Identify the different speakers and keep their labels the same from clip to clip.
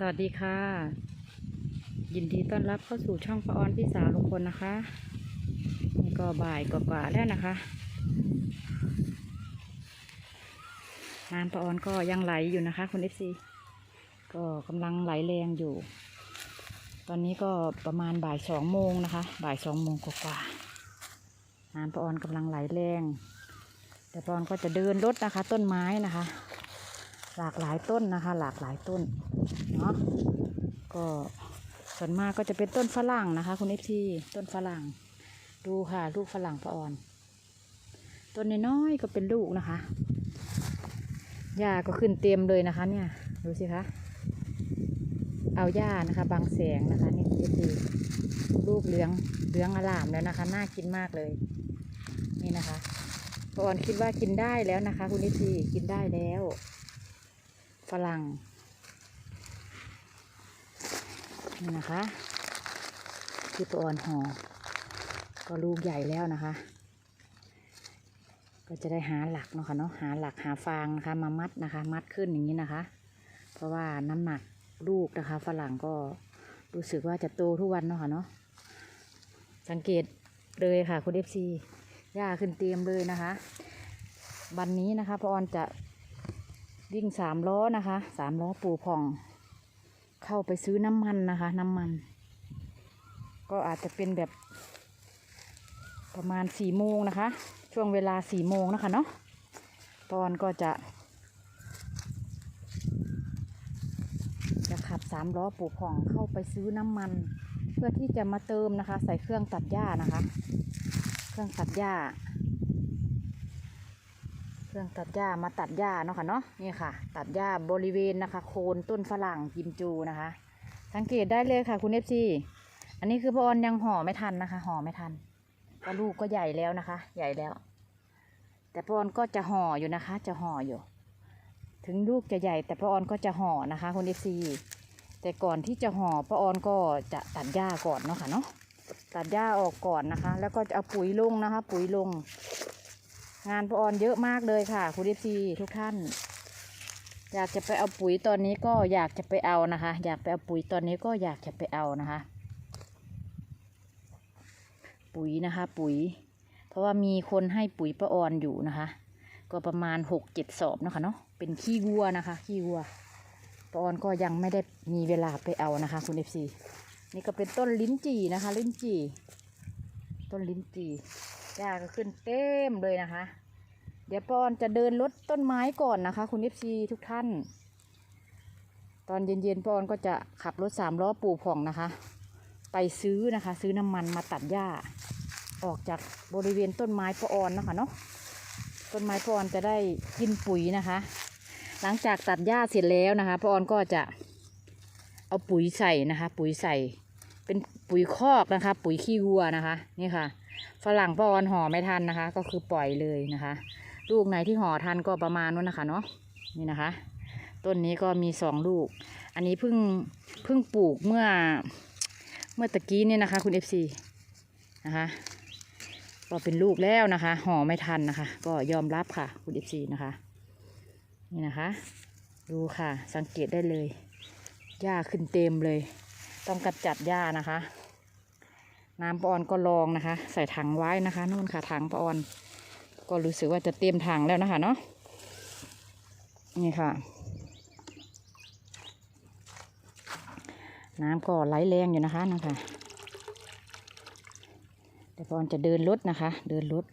Speaker 1: สวัสดีค่ะ ยินดีต้อนรับเข้าสู่ช่องปะออนพี่สาวลุงพลนะคะนี่ก็บ่ายกว่าๆแล้วนะคะน้ำปะออนก็ยังไหลอยู่นะคะ คุณเอฟซีก็กำลังไหลแรงอยู่ ตอนนี้ก็ประมาณบ่ายสองโมงนะคะ บ่ายสองโมงกว่าๆน้ำปะออนกำลังไหลแรงแต่ปะออนก็จะเดินรถนะคะ ต้นไม้นะคะ หลากหลายต้นนะคะ หลากหลายต้นเนาะก็ส่วนมากก็จะเป็นต้นฝรั่งนะคะ คุณเอฟซีต้นฝรั่ง ดูค่ะ ลูกฝรั่งปะออน ต้นน้อยๆก็เป็นลูกนะคะหญ้าก็ขึ้นเต็มเลยนะคะ เนี่ยดูสิคะเอาหญ้านะคะบางแสงนะคะนี่เอฟซีลูกเหลืองเหลืองอลามแล้วนะคะ น่ากินมากเลย นี่นะคะปะออนคิดว่ากินได้แล้วนะคะ คุณเอฟซีกินได้แล้ว ฝรั่งนี่นะคะที่ตัวอ่อนหอก็ลูกใหญ่แล้วนะคะ ก็จะได้หาหลักเนาะค่ะเนาะหาหลักหาฟางนะคะ มามัดนะคะ มัดขึ้นอย่างนี้นะคะ เพราะว่าน้ำหนักลูกนะคะ ฝรั่งก็รู้สึกว่าจะโตทุกวันเนาะค่ะเนาะสังเกตเลยค่ะคุณเอฟซีหญ้าขึ้นเตรียมเลยนะคะ วันนี้นะคะพอออนจะ วิ่งสามล้อนะคะสามล้อปูผ่อง เข้าไปซื้อน้ำมันนะคะ น้ำมัน ก็อาจจะเป็นแบบ ประมาณสี่โมงนะคะ ช่วงเวลาสี่โมงนะคะเนาะตอนก็จะ จะขับสามล้อปูผ่องเข้าไปซื้อน้ำมัน เพื่อที่จะมาเติมนะคะ ใส่เครื่องตัดหญ้านะคะ เครื่องตัดหญ้า เครื่องตัดหญ้ามาตัดหญ้าเนาะค่ะเนาะนี่ค่ะ ตัดหญ้าบริเวณนะคะ โคนต้นฝรั่งกิมจูนะคะ สังเกตได้เลยค่ะ คุณเอฟซีอันนี้คือพออนยังห่อไม่ทันนะคะ ห่อไม่ทันก็ลูกก็ใหญ่แล้วนะคะ ใหญ่แล้ว แต่พออนก็จะห่ออยู่นะคะ จะห่ออยู่ ถึงลูกจะใหญ่ แต่พออนก็จะห่อนะคะ คุณเอฟซีแต่ก่อนที่จะห่อพออนก็จะตัดหญ้าก่อนเนาะค่ะเนาะตัดหญ้าออกก่อนนะคะ แล้วก็จะเอาปุ๋ยลงนะคะ ปุ๋ยลง งานพอออนเยอะมากเลยค่ะ คุณเอฟซีทุกท่าน อยากจะไปเอาปุ๋ยตอนนี้ก็อยากจะไปเอานะคะ อยากไปเอาปุ๋ยตอนนี้ก็อยากจะไปเอานะคะ ปุ๋ยนะคะ ปุ๋ย เพราะว่ามีคนให้ปุ๋ยป้าออนอยู่นะคะ ก็ประมาณหกเจ็ดสอบเนาะคะเนาะเป็นขี้วัวนะคะ ขี้วัวป้าออนก็ยังไม่ได้มีเวลาไปเอานะคะ คุณเอฟซีนี่ก็เป็นต้นลิ้นจี่นะคะ ลิ้นจี่ต้นลิ้นจี่ หญ้าก็ขึ้นเต็มเลยนะคะ เดี๋ยวปอนจะเดินลดต้นไม้ก่อนนะคะ คุณเอฟซีทุกท่าน ตอนเย็นๆปอนก็จะขับรถสามล้อปูผ่องนะคะ ไปซื้อนะคะ ซื้อน้ำมันมาตัดหญ้า ออกจากบริเวณต้นไม้ปอนนะคะเนาะต้นไม้ปอนจะได้กินปุ๋ยนะคะ หลังจากตัดหญ้าเสร็จแล้วนะคะปอนก็จะเอาปุ๋ยใส่นะคะ ปุ๋ยใส่ เป็นปุ๋ยคอกนะคะ ปุ๋ยขี้วัวนะคะ นี่ค่ะ ฝรั่งปอนห่อไม่ทันนะคะ ก็คือปล่อยเลยนะคะ ลูกไหนที่ห่อทันก็ประมาณนู้นนะคะเนาะนี่นะคะ ต้นนี้ก็มีสองลูก อันนี้เพิ่งเพิ่งปลูกเมื่อเมื่อตะกี้เนี่ยนะคะ คุณเอฟซีนะคะก็เป็นลูกแล้วนะคะ ห่อไม่ทันนะคะ ก็ยอมรับค่ะ คุณเอฟซีนะคะ นี่นะคะ ดูค่ะ สังเกตได้เลยหญ้าขึ้นเต็มเลย ต้องกำจัดหญ้านะคะ น้ำปอนก็ลองนะคะ ใส่ถังไว้นะคะนู่นค่ะถังปอน ก็รู้สึกว่าจะเต็มถังแล้วนะคะเนาะนี่ค่ะ น้ำก็ไหลแรงอยู่นะคะนะคะแต่ปออนจะเดินรถนะคะ เดินรถ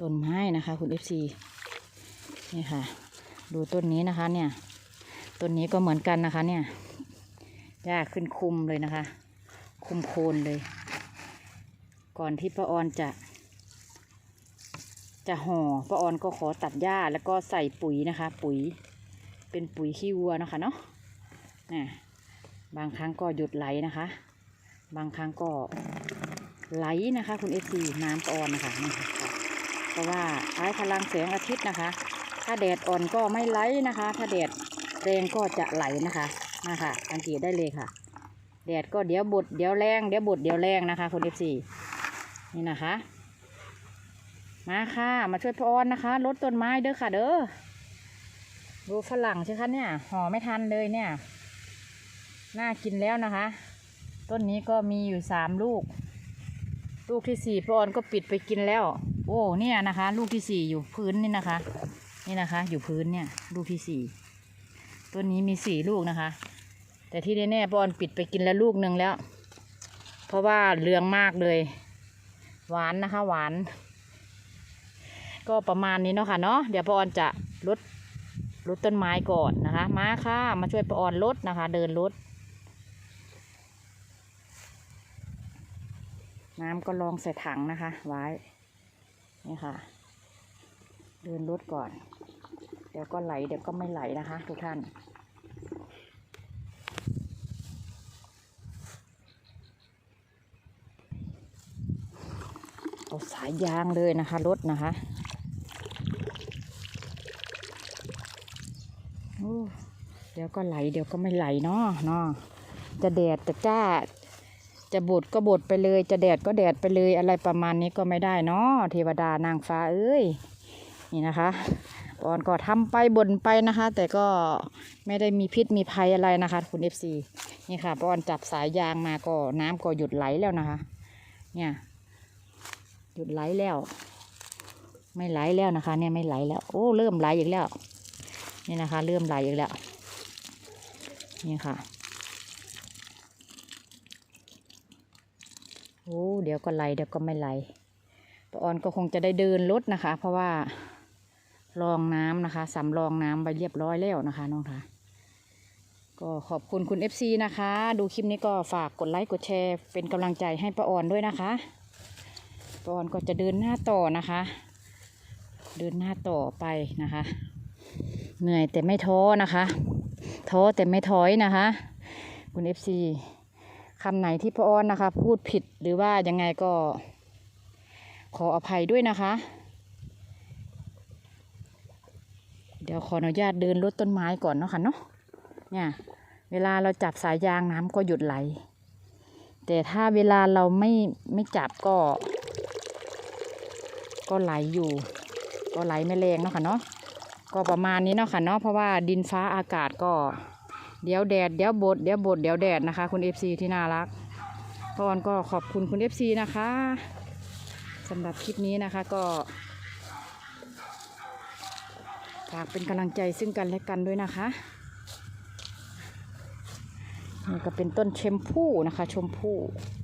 Speaker 1: ต้นไม้นะคะคุณเอฟซีนี่ค่ะ ดูต้นนี้นะคะเนี่ย ต้นนี้ก็เหมือนกันนะคะเนี่ย หญ้าขึ้นคุมเลยนะคะ คุมโคนเลย ก่อนที่ป้าออนจะ จะห่อป้าออนก็ขอตัดหญ้าแล้วก็ใส่ปุ๋ยนะคะ ปุ๋ย เป็นปุ๋ยขี้วัวนะคะเนาะน่ะบางครั้งก็หยุดไหลนะคะ บางครั้งก็ไหลนะคะ คุณเอฟซีน้ำป้าออนนะคะนี่ค่ะเพราะว่าใช้พลังแสงอาทิตย์นะคะ ถ้าแดดอ่อนก็ไม่ไหลนะคะ ถ้าแดดแรงก็จะไหลนะคะ นะคะสังเกตได้เลยค่ะ แดดก็เดี๋ยวบดเดี๋ยวแรงเดี๋ยวบดเดี๋ยวแรงนะคะคุณเอฟซีนี่นะคะ มาค่ะ มาช่วยพออนนะคะลดต้นไม้เด้อค่ะ เด้อดูฝรั่งใช่คะเนี่ยห่อไม่ทันเลยเนี่ยน่ากินแล้วนะคะ ต้นนี้ก็มีอยู่สามลูก ลูกที่สี่พอออนก็ปิดไปกินแล้ว โอ้เนี่ยนะคะ ลูกที่สี่อยู่พื้นนี่นะคะ นี่นะคะ อยู่พื้นเนี่ย ลูกที่สี่ ต้นนี้มีสี่ลูกนะคะ แต่ที่แน่ๆพ่ออนปิดไปกินแล้วลูกหนึ่งแล้ว เพราะว่าเหลืองมากเลย หวานนะคะหวาน ก็ประมาณนี้เนาะค่ะเนาะเดี๋ยวพ่อนจะลดลดต้นไม้ก่อนนะคะ มาค่ะ มาช่วยพ่อนลดนะคะ เดินลดน้ำก็ลองใส่ถังนะคะ ไว้ นี่ค่ะ เดินรถก่อน เดี๋ยวก็ไหลเดี๋ยวก็ไม่ไหลนะคะ ทุกท่าน เอาสายยางเลยนะคะรถนะคะเดี๋ยวก็ไหลเดี๋ยวก็ไม่ไหลเนาะเนาะจะแดดจะจ้า จะบดก็บดไปเลย จะแดดก็แดดไปเลยอะไรประมาณนี้ก็ไม่ได้เนาะเทวดานางฟ้าเอ้ย นี่นะคะปอนก็ทำไปบ่นไปนะคะ แต่ก็ไม่ได้มีพิษมีภัยอะไรนะคะ คุณเอฟซีนี่ค่ะปอนจับสายยางมาก็น้ำก็หยุดไหลแล้วนะคะ เนี่ยหยุดไหลแล้ว ไม่ไหลแล้วนะคะ เนี่ยไม่ไหลแล้วโอ้เริ่มไหลอีกแล้วนี่นะคะ เริ่มไหลอีกแล้วนี่ค่ะโอ้เดี๋ยวก็ไหลเดี๋ยวก็ไม่ไหลปอนก็คงจะได้เดินรถนะคะ เพราะว่า รองน้ำนะคะสำรองน้ำไปเรียบร้อยแล้วนะคะน้องคะก็ขอบคุณคุณ FC นะคะ ดูคลิปนี้ก็ฝากกดไลค์กดแชร์ เป็นกำลังใจให้ป้าออนด้วยนะคะป้าออนก็จะเดินหน้าต่อนะคะ เดินหน้าต่อไปนะคะ เหนื่อยแต่ไม่ท้อนะคะท้อแต่ไม่ถอยนะคะ คุณ FC คำไหนที่พ่ออ้อนนะคะ พูดผิดหรือว่ายังไงก็ขออภัยด้วยนะคะ เดี๋ยวขออนุญาตเดินลดต้นไม้ก่อนเนาะค่ะเนาะเนี่ย เวลาเราจับสายยางน้ำก็หยุดไหล แต่ถ้าเวลาเราไม่ไม่จับก็ ก็ไหลอยู่ ก็ไหลไม่แรงเนาะค่ะเนาะก็ประมาณนี้เนาะค่ะเนาะเพราะว่าดินฟ้าอากาศก็ เดี๋ยวแดดเดี๋ยวบดเดี๋ยวบดเดี๋ยวแดดนะคะ คุณ FC ที่น่ารักพอนก็ขอบคุณคุณ FC นะคะสำหรับคลิปนี้นะคะก็ ฝากเป็นกำลังใจซึ่งกันและกันด้วยนะคะนี่ก็เป็นต้นเชมพู่นะคะ ชมพู่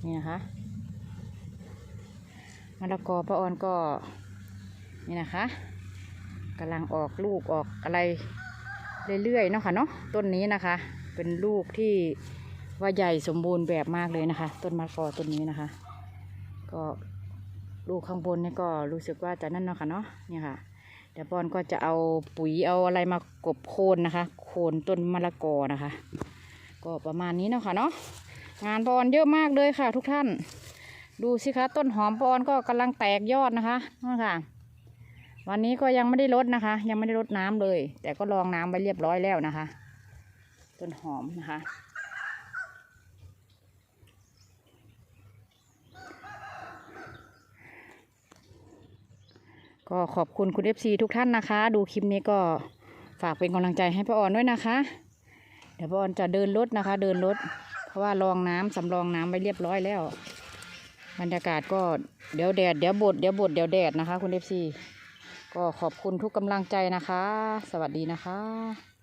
Speaker 1: นี่นะคะมะละกอป้าออนก็นี่นะคะกำลังออกลูกออกอะไรเรื่อยๆเนาะค่ะเนาะต้นนี้นะคะ เป็นลูกที่ว่าใหญ่สมบูรณ์แบบมากเลยนะคะ ต้นมะละกอต้นนี้นะคะ ก็ลูกข้างบนนี่ก็รู้สึกว่าจะนั่นเนาะค่ะเนาะนี่ค่ะ เดี๋ยวบอลก็จะเอาปุ๋ยเอาอะไรมากบโคนนะคะ โคนต้นมะละกอนะคะ ก็ประมาณนี้เนาะค่ะเนาะงานบอลเยอะมากเลยค่ะ ทุกท่าน ดูสิคะต้นหอมบอลก็กำลังแตกยอดนะคะนั่นค่ะ วันนี้ก็ยังไม่ได้ลดนะคะ ยังไม่ได้ลดน้ำเลย แต่ก็รองน้ำไว้เรียบร้อยแล้วนะคะ ต้นหอมนะคะ ก็ขอบคุณคุณเอฟซีทุกท่านนะคะ ดูคลิปนี้ก็ฝากเป็นกำลังใจให้ป้าออนด้วยนะคะ เดี๋ยวป้าออนจะเดินรถนะคะ เดินรถ เพราะว่ารองน้ำสำรองน้ำไว้เรียบร้อยแล้ว บรรยากาศก็เดี๋ยวแดดเดี๋ยวบดเดี๋ยวบดเดี๋ยวแดดนะคะ คุณเอฟซีก็ขอบคุณทุกกำลังใจนะคะ สวัสดีนะคะ